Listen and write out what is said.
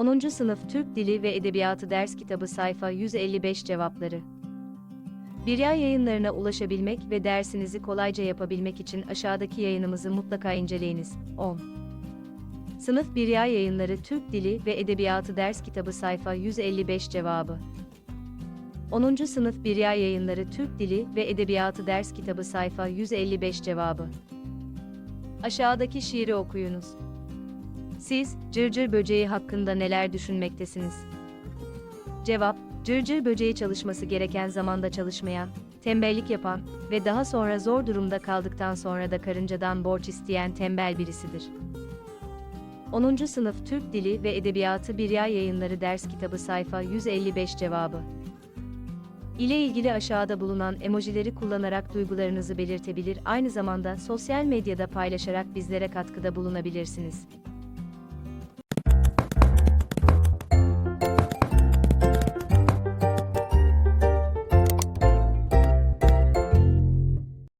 10. Sınıf Türk Dili ve Edebiyatı Ders Kitabı Sayfa 155 Cevapları Birya yayınlarına ulaşabilmek ve dersinizi kolayca yapabilmek için aşağıdaki yayınımızı mutlaka inceleyiniz. 10. Sınıf Birya Yayınları Türk Dili ve Edebiyatı Ders Kitabı Sayfa 155 Cevabı 10. Sınıf Birya Yayınları Türk Dili ve Edebiyatı Ders Kitabı Sayfa 155 Cevabı Aşağıdaki şiiri okuyunuz. Siz, cırcır böceği hakkında neler düşünmektesiniz? Cevap, cırcır böceği çalışması gereken zamanda çalışmayan, tembellik yapan ve daha sonra zor durumda kaldıktan sonra da karıncadan borç isteyen tembel birisidir. 10. Sınıf Türk Dili ve Edebiyatı Birya Yayınları Ders Kitabı Sayfa 155 Cevabı ile ilgili aşağıda bulunan emojileri kullanarak duygularınızı belirtebilir, aynı zamanda sosyal medyada paylaşarak bizlere katkıda bulunabilirsiniz.